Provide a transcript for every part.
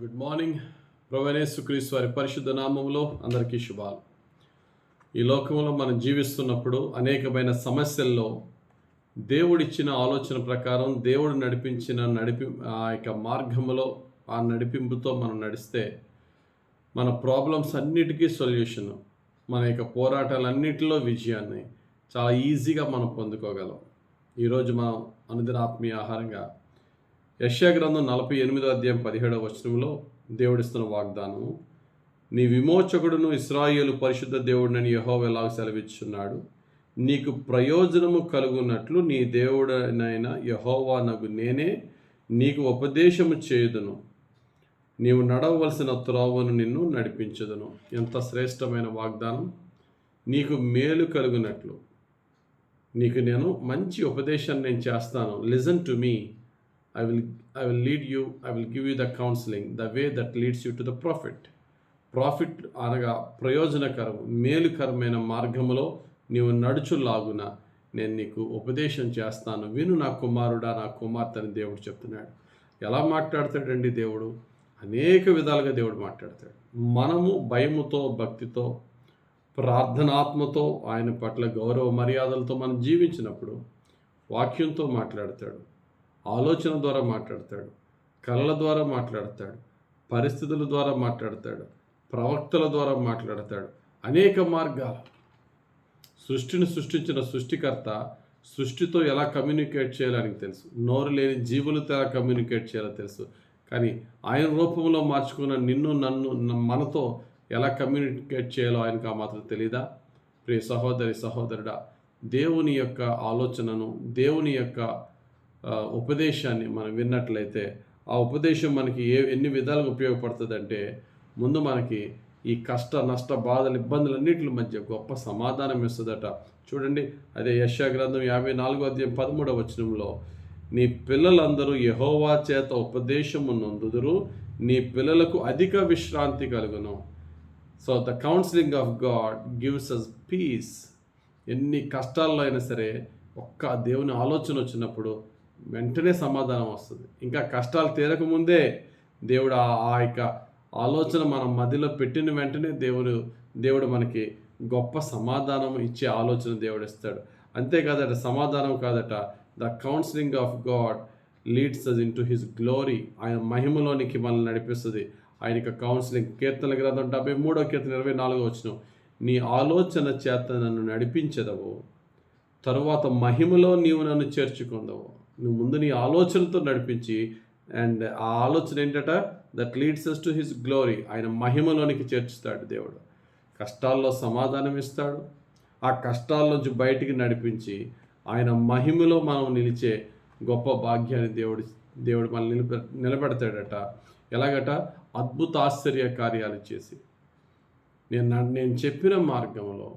Good morning ప్రవణేశ్వక్రీస్తు వారి పరిశుద్ధ నామములో అందరికీ శుభాలు. ఈ లోకంలో మనం జీవిస్తున్నప్పుడు అనేకమైన సమస్యల్లో దేవుడిచ్చిన ఆలోచన ప్రకారం దేవుడు నడిపించిన నడిపి ఆ యొక్క మార్గములో ఆ నడిపింపుతో మనం నడిస్తే మన ప్రాబ్లమ్స్ అన్నిటికీ సొల్యూషన్ మన యొక్క పోరాటాలన్నిటిలో విజయాన్ని చాలా ఈజీగా మనం పొందుకోగలం. ఈరోజు మనం అనుదిన ఆత్మీయ ఆహారంగా యశ్యా గ్రంథం నలభై ఎనిమిదో అధ్యాయం పదిహేడవ వచనంలో దేవుడిస్తున్న వాగ్దానం నీ విమోచకుడును ఇస్రాయేలు పరిశుద్ధ దేవుడిని యహోవ ఎలాగ సెలవిచ్చున్నాడు? నీకు ప్రయోజనము కలుగునట్లు నీ దేవుడనైన యహోవా నగు నేనే నీకు ఉపదేశము చేయుదును. నీవు నడవలసిన త్రోవను నిన్ను నడిపించదును. ఎంత శ్రేష్టమైన వాగ్దానం. నీకు మేలు కలుగునట్లు. నీకు నేను మంచి ఉపదేశాన్ని నేను చేస్తాను. Listen to me I will I will lead you I will give you the counselling the way that leads you to the profit profit అనగా ప్రయోజనకరం మేలుకరమైన మార్గములో నీవు నడుచులాగున నేను నీకు ఉపదేశం చేస్తాను. విను నా కుమారుడా నా కుమార్తె అని దేవుడు చెప్తున్నాడు. ఎలా మాట్లాడతాడండి దేవుడు? అనేక విధాలుగా దేవుడు మాట్లాడతాడు. మనము భయముతో భక్తితో ప్రార్థనాత్మతో ఆయన పట్ల గౌరవ మర్యాదలతో మనం జీవించినప్పుడు వాక్యంతో మాట్లాడతాడు. ఆలోచన ద్వారా మాట్లాడతాడు కళల ద్వారా మాట్లాడతాడు పరిస్థితుల ద్వారా మాట్లాడతాడు ప్రవక్తల ద్వారా మాట్లాడతాడు. అనేక మార్గాలు. సృష్టిని సృష్టించిన సృష్టికర్త సృష్టితో ఎలా కమ్యూనికేట్ చేయాలని తెలుసు. నోరు లేని జీవులతో ఎలా కమ్యూనికేట్ చేయాలో తెలుసు. కానీ ఆయన రూపంలో మార్చుకున్న నిన్ను నన్ను మనతో ఎలా కమ్యూనికేట్ చేయాలో ఆయనకు ఆ మాత్రం తెలీదా? ప్రియ సహోదరి సహోదరుడా దేవుని యొక్క ఆలోచనను దేవుని యొక్క ఉపదేశాన్ని మనం విన్నట్లయితే ఆ ఉపదేశం మనకి ఏ ఎన్ని విధాలుగా ఉపయోగపడుతుందంటే ముందు మనకి ఈ కష్ట నష్ట బాధలు ఇబ్బందులన్నింటి మధ్య గొప్ప సమాధానం ఇస్తుందట. చూడండి అదే యశా గ్రంథం యాభై నాలుగో అధ్యాయం పదమూడవ వచనంలో నీ పిల్లలందరూ యహోవా చేత ఉపదేశము నొందుదురు నీ పిల్లలకు అధిక విశ్రాంతి కలుగును. So the counselling of God gives us peace ఎన్ని కష్టాల్లో అయినా సరే ఒక్క దేవుని ఆలోచన వచ్చినప్పుడు వెంటనే సమాధానం వస్తుంది. ఇంకా కష్టాలు తీరకముందే దేవుడు ఆ ఆ యొక్క ఆలోచన మనం మదిలో పెట్టిన వెంటనే దేవుడు దేవుడు మనకి గొప్ప సమాధానం ఇచ్చే ఆలోచన దేవుడు ఇస్తాడు. అంతేకాదట సమాధానం కాదట the counselling of God leads us into his glory ఆయన మహిమలోనికి మనల్ని నడిపిస్తుంది. ఆయన యొక్క కౌన్సిలింగ్ కీర్తన గ్రంథం డెబ్బై మూడో కీర్తన ఇరవై నాలుగో వచ్చిన నీ ఆలోచన చేత నన్ను నడిపించదవు. తరువాత మహిమలో నీవు నన్ను చేర్చుకుందవు. నువ్వు ముందు నీ ఆలోచనతో నడిపించి అండ్ ఆ ఆలోచన ఏంటట? That leads us to his glory ఆయన మహిమలోనికి చేర్చుతాడు దేవుడు. కష్టాల్లో సమాధానం ఇస్తాడు. ఆ కష్టాల్లోంచి నుంచి బయటికి నడిపించి ఆయన మహిమలో మనం నిలిచే గొప్ప భాగ్యాన్ని దేవుడు దేవుడు మనల్ని నిలబె నిలబెడతాడట. ఎలాగట? అద్భుత ఆశ్చర్య కార్యాలు చేసి. నేను నేను చెప్పిన మార్గంలో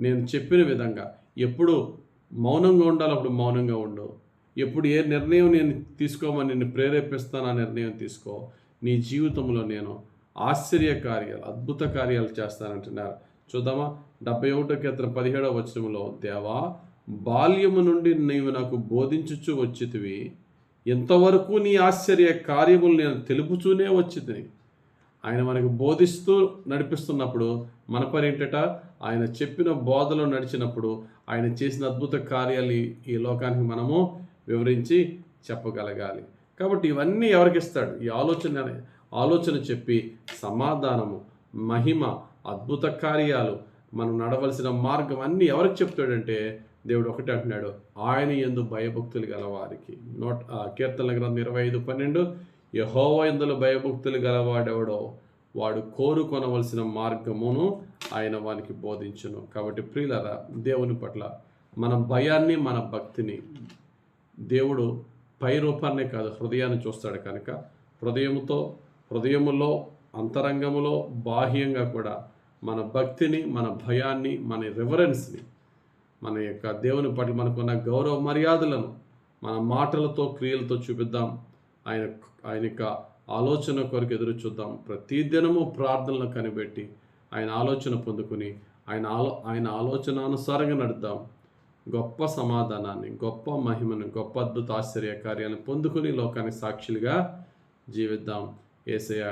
నేను చెప్పిన విధంగా ఎప్పుడు మౌనంగా ఉండాలి అప్పుడు మౌనంగా ఉండు. ఎప్పుడు ఏ నిర్ణయం నేను తీసుకోమని నిన్ను ప్రేరేపిస్తాను ఆ నిర్ణయం తీసుకో. నీ జీవితంలో నేను ఆశ్చర్య కార్యాలు అద్భుత కార్యాలు చేస్తానంటున్నారు. చూద్దామా? డెబ్బై ఒకటో కీర్తన పదిహేడవ వచనంలో దేవా బాల్యము నుండి నీవు నాకు బోధించుచు వచ్చితివి. ఇంతవరకు నీ ఆశ్చర్య కార్యములు నేను తెలుపుచూనే వచ్చితిని. ఆయన మనకు బోధిస్తూ నడిపిస్తున్నప్పుడు మన పని ఏంటట? ఆయన చెప్పిన బోధలో నడిచినప్పుడు ఆయన చేసిన అద్భుత కార్యాలు ఈ లోకానికి మనము వివరించి చెప్పగలగాలి. కాబట్టి ఇవన్నీ ఎవరికి ఇస్తాడు ఈ ఆలోచన ఆలోచన చెప్పి సమాధానము మహిమ అద్భుత కార్యాలు మనం నడవలసిన మార్గం అన్నీ ఎవరికి చెప్తాడంటే దేవుడు ఒకటి అంటున్నాడు ఆయన ఎందు భయభక్తులు గలవారికి. నోట్ ఆ, కీర్తనల గ్రంథం ఇరవై ఐదు పన్నెండు యహోవ ఎందులో భయభక్తులు గలవాడెవడో వాడు కోరుకొనవలసిన మార్గమును ఆయన వానికి బోధించును. కాబట్టి ప్రియులరా దేవుని పట్ల మన భయాన్ని మన భక్తిని దేవుడు పై రూపాన్నే కాదు హృదయాన్ని చూస్తాడు కనుక హృదయముతో హృదయములో అంతరంగములో బాహ్యంగా కూడా మన భక్తిని మన భయాన్ని మన రివరెన్స్ని మన యొక్క దేవుని పట్ల మనకున్న గౌరవ మర్యాదలను మన మాటలతో క్రియలతో చూపిద్దాం. ఆయన ఆయన యొక్క ఆలోచన కొరకు ఎదురు చూద్దాం. ప్రతి దినము ప్రార్థనలు కనిపెట్టి ఆయన ఆలోచన పొందుకుని ఆయన ఆలో ఆయన ఆలోచన అనుసారంగా నడుద్దాం. గొప్ప సమాధానాన్ని గొప్ప మహిమను గొప్ప అద్భుత ఆశ్చర్య కార్యాలను పొందుకుని లోకానికి సాక్షులుగా జీవిద్దాం. ఏసయ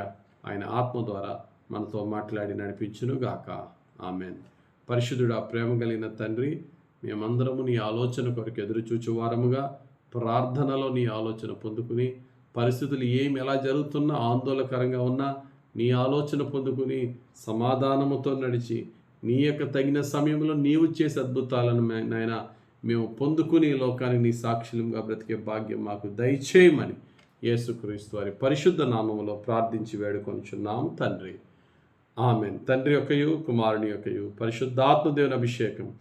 ఆయన ఆత్మ ద్వారా మనతో మాట్లాడి నడిపించును గాక ఆమెన్. ఆ ప్రేమ కలిగిన తండ్రి మేమందరము నీ ఆలోచన కొరకు ఎదురు వారముగా ప్రార్థనలో నీ ఆలోచన పొందుకుని పరిస్థితులు ఏమి ఎలా జరుగుతున్నా ఆందోళనకరంగా ఉన్నా నీ ఆలోచన పొందుకుని సమాధానముతో నడిచి నీ యొక్క తగిన సమయంలో నీవు చేసే అద్భుతాలను నాయన మేము పొందుకుని లోకానికి నీ సాక్షులుగా బ్రతికే భాగ్యం మాకు దయచేయమని యేసుక్రీస్తు వారి పరిశుద్ధ నామములో ప్రార్థించి వేడుకొనిచున్నాం తండ్రి. ఆమెన్. తండ్రి యొక్కయు కుమారుని యొక్కయు పరిశుద్ధాత్మదేవుని అభిషేకం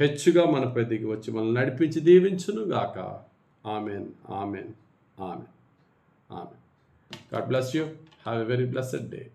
హెచ్చుగా మన పెద్దకి వచ్చి మనల్ని నడిపించి దీవించును గాక. Amen. Amen. Amen. Amen. God bless you. Have a very blessed day.